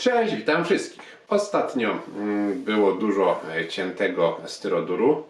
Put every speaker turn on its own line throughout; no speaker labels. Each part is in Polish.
Cześć, witam wszystkich. Ostatnio mm, było dużo e, ciętego styroduru.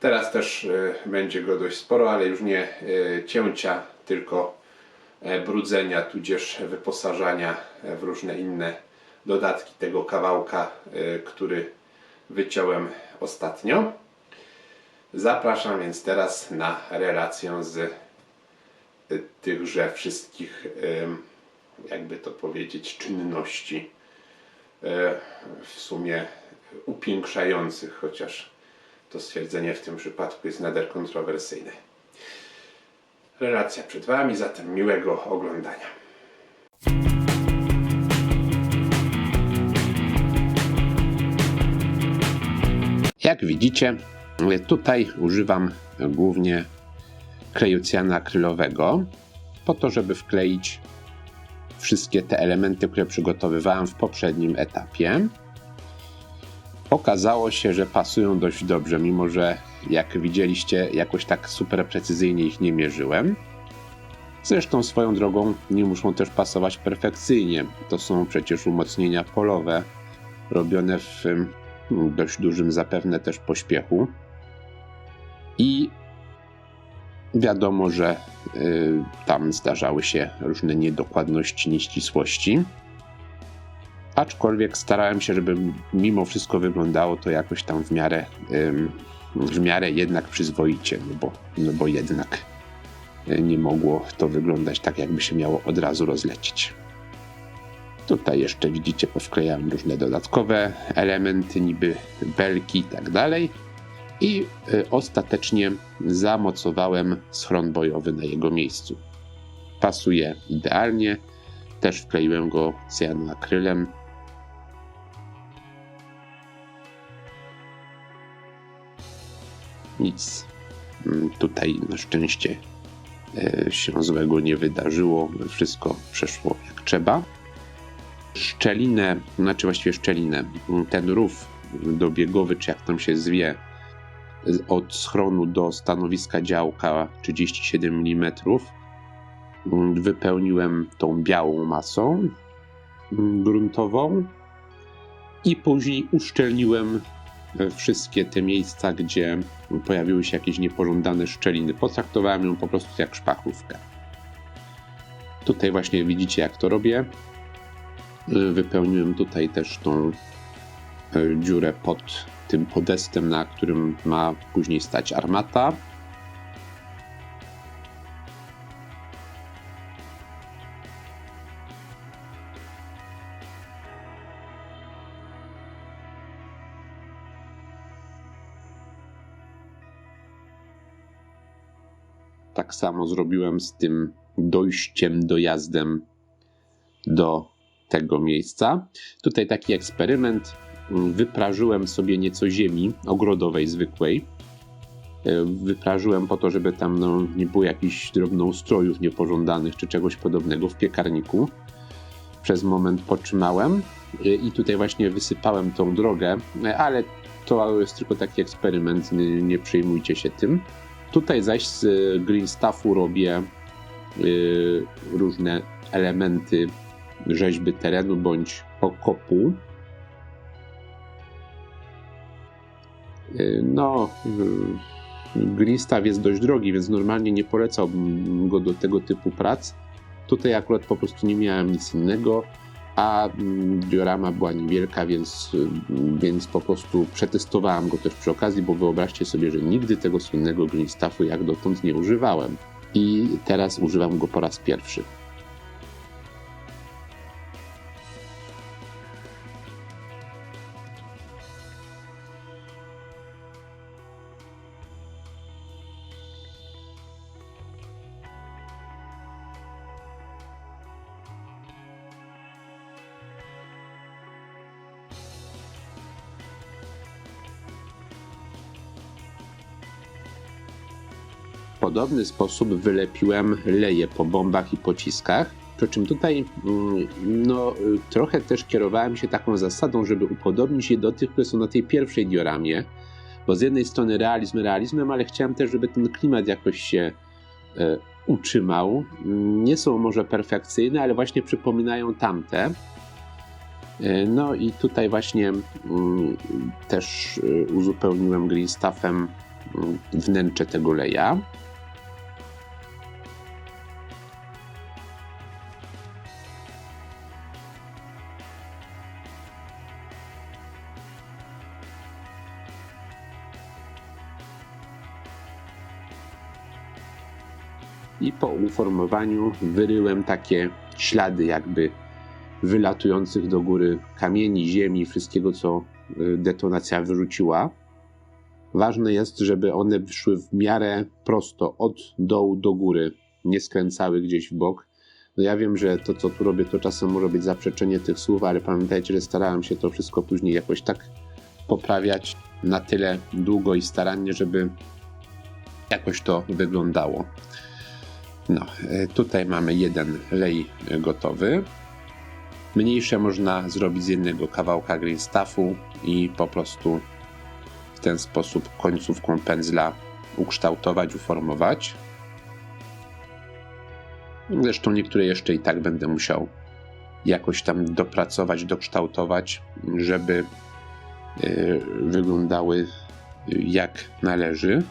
Teraz też e, będzie go dość sporo, ale już nie e, cięcia, tylko brudzenia, tudzież wyposażania w różne inne dodatki tego kawałka, który wyciąłem ostatnio. Zapraszam więc teraz na relację z tychże wszystkich, jakby to powiedzieć, czynności e, w sumie upiększających, chociaż to stwierdzenie w tym przypadku jest nader kontrowersyjne. Relacja przed Wami, zatem miłego oglądania. Jak widzicie, tutaj używam głównie kleju cyjanoakrylowego po to, żeby wkleić wszystkie te elementy, które przygotowywałem w poprzednim etapie. Okazało się, że pasują dość dobrze, mimo że jak widzieliście, jakoś tak super precyzyjnie ich nie mierzyłem. Zresztą swoją drogą nie muszą też pasować perfekcyjnie. To są przecież umocnienia polowe, robione w ym, dość dużym zapewne też pośpiechu. I wiadomo, że y, tam zdarzały się różne niedokładności, nieścisłości. Aczkolwiek starałem się, żeby mimo wszystko wyglądało to jakoś tam w miarę, w miarę jednak przyzwoicie, no bo, no bo jednak y, nie mogło to wyglądać tak, jakby się miało od razu rozlecieć. Tutaj jeszcze widzicie, powklejałem różne dodatkowe elementy, niby belki i tak dalej. I y, ostatecznie zamocowałem schron bojowy na jego miejscu. Pasuje idealnie. Też wkleiłem go cyjanoakrylem. Nic mm, tutaj na szczęście y, się złego nie wydarzyło. Wszystko przeszło jak trzeba szczelinę, znaczy właściwie szczelinę, ten rów dobiegowy, czy jak tam się zwie, od schronu do stanowiska działka 37 mm wypełniłem tą białą masą gruntową i później uszczelniłem wszystkie te miejsca, gdzie pojawiły się jakieś niepożądane szczeliny. Potraktowałem ją po prostu jak szpachlówkę. Tutaj właśnie widzicie, jak to robię. Wypełniłem tutaj też tą dziurę pod tym podestem, na którym ma później stać armata. Tak samo zrobiłem z tym dojściem, dojazdem do tego miejsca. Tutaj taki eksperyment. Wyprażyłem sobie nieco ziemi ogrodowej, zwykłej. E, Wyprażyłem po to, żeby tam no, nie było jakichś drobnoustrojów niepożądanych czy czegoś podobnego w piekarniku. Przez moment potrzymałem e, i tutaj właśnie wysypałem tą drogę, e, ale to jest tylko taki eksperyment, nie, nie przejmujcie się tym. Tutaj zaś z green stuffu robię różne elementy rzeźby terenu bądź okopu. No, y, Greenstaff jest dość drogi, więc normalnie nie polecałbym go do tego typu prac. Tutaj akurat po prostu nie miałem nic innego, a mm, diorama była niewielka, więc, y, więc po prostu przetestowałem go też przy okazji, bo wyobraźcie sobie, że nigdy tego słynnego Greenstaffu jak dotąd nie używałem. I teraz używam go po raz pierwszy. Podobny sposób wylepiłem leje po bombach i pociskach. Przy czym tutaj mm, no, trochę też kierowałem się taką zasadą, żeby upodobnić je do tych, które są na tej pierwszej dioramie. Bo z jednej strony realizm realizmem, ale chciałem też, żeby ten klimat jakoś się e, utrzymał. Nie są może perfekcyjne, ale właśnie przypominają tamte. E, No i tutaj właśnie mm, też e, uzupełniłem green mm, wnętrze tego leja. I po uformowaniu wyryłem takie ślady jakby wylatujących do góry kamieni, ziemi, wszystkiego co y, detonacja wyrzuciła. Ważne jest, żeby one wyszły w miarę prosto od dołu do góry, nie skręcały gdzieś w bok. No ja wiem, że to co tu robię to czasem może być zaprzeczenie tych słów, ale pamiętajcie, że starałem się to wszystko później jakoś tak poprawiać na tyle długo i starannie, żeby jakoś to wyglądało. No, y, tutaj mamy jeden lej gotowy. Mniejsze można zrobić z jednego kawałka green stuffu i po prostu w ten sposób końcówką pędzla ukształtować, uformować. Zresztą niektóre jeszcze i tak będę musiał jakoś tam dopracować, dokształtować, żeby y, wyglądały jak należy.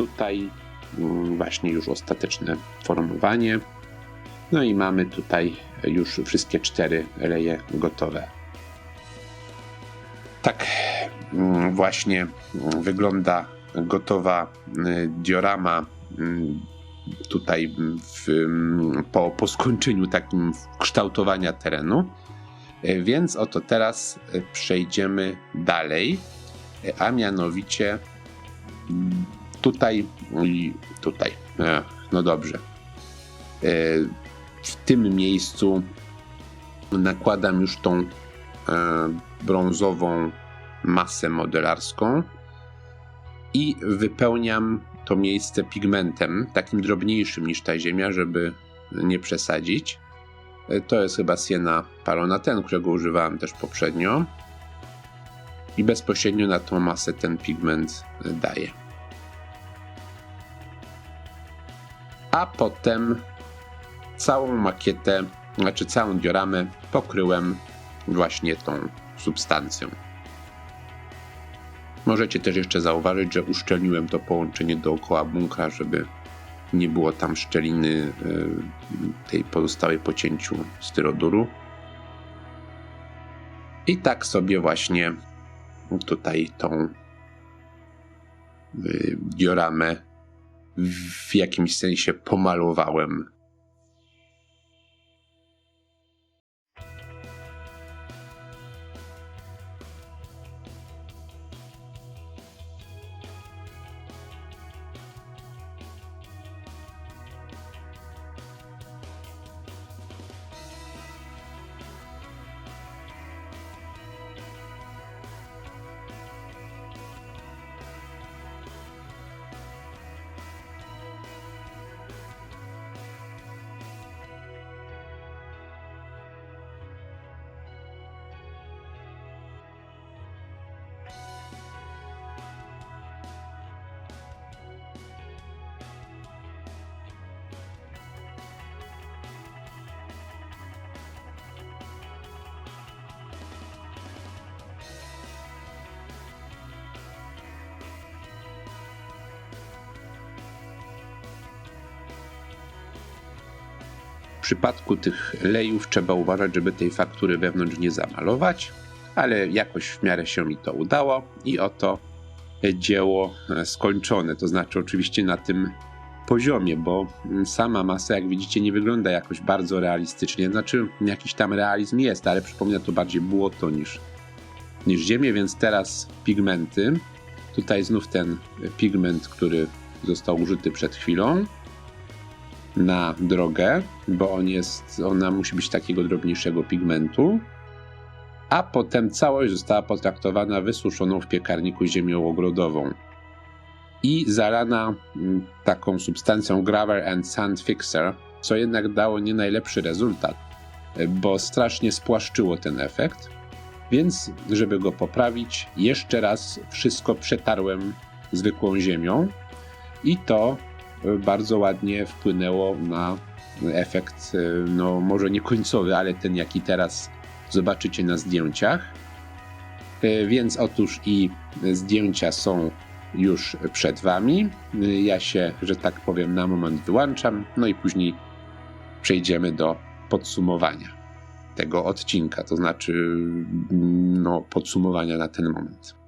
Tutaj mm, właśnie już ostateczne formowanie. No i mamy tutaj już wszystkie cztery leje gotowe. Tak mm, właśnie mm, wygląda gotowa y, diorama tutaj w, po, po skończeniu takim kształtowania terenu. Y, Więc oto teraz y, przejdziemy dalej, a mianowicie tutaj i tutaj. E, no dobrze. E, w tym miejscu nakładam już tą e, brązową masę modelarską i wypełniam to miejsce pigmentem, takim drobniejszym niż ta ziemia, żeby nie przesadzić. To jest chyba Siena Parona, ten, którego używałem też poprzednio. I bezpośrednio na tą masę ten pigment daję. A potem całą makietę, znaczy całą dioramę pokryłem właśnie tą substancją. Możecie też jeszcze zauważyć, że uszczelniłem to połączenie dookoła bunkra, żeby nie było tam szczeliny y, tej pozostałej po cięciu styroduru. I tak sobie właśnie tutaj tą y, dioramę w jakimś sensie pomalowałem. Przypadku tych lejów trzeba uważać, żeby tej faktury wewnątrz nie zamalować, ale jakoś w miarę się mi to udało i oto dzieło skończone. To znaczy, oczywiście na tym poziomie, bo sama masa, jak widzicie, nie wygląda jakoś bardzo realistycznie. Znaczy, jakiś tam realizm jest, ale przypomina to bardziej błoto niż, niż ziemię, więc teraz pigmenty. Tutaj znów ten pigment, który został użyty przed chwilą na drogę, bo on jest, ona musi być takiego drobniejszego pigmentu. A potem całość została potraktowana wysuszoną w piekarniku ziemią ogrodową i zalana mm, taką substancją Gravel and Sand Fixer, co jednak dało nie najlepszy rezultat, bo strasznie spłaszczyło ten efekt. Więc, żeby go poprawić, jeszcze raz wszystko przetarłem zwykłą ziemią i to bardzo ładnie wpłynęło na efekt, e, no może nie końcowy, ale ten jaki teraz zobaczycie na zdjęciach. E, Więc otóż i zdjęcia są już przed Wami. E, Ja się, że tak powiem, na moment wyłączam, no i później przejdziemy do podsumowania tego odcinka, to znaczy mm, no, podsumowania na ten moment.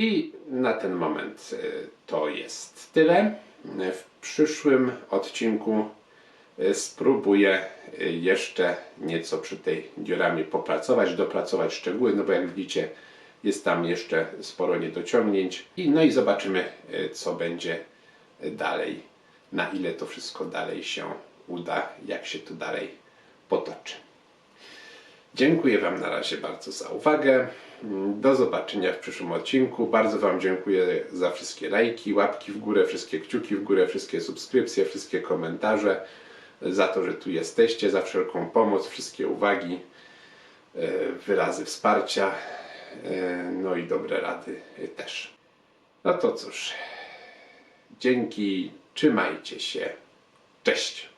I na ten moment y, to jest tyle. W przyszłym odcinku y, spróbuję y, jeszcze nieco przy tej dioramie popracować, dopracować szczegóły, no bo jak widzicie jest tam jeszcze sporo niedociągnięć. I, no i zobaczymy co będzie dalej, na ile to wszystko dalej się uda, jak się to dalej potoczy. Dziękuję Wam na razie bardzo za uwagę. Do zobaczenia w przyszłym odcinku. Bardzo Wam dziękuję za wszystkie lajki, łapki w górę, wszystkie kciuki w górę, wszystkie subskrypcje, wszystkie komentarze, za to, że tu jesteście, za wszelką pomoc, wszystkie uwagi, e, wyrazy wsparcia, e, no i dobre rady też. No to cóż, dzięki, trzymajcie się. Cześć.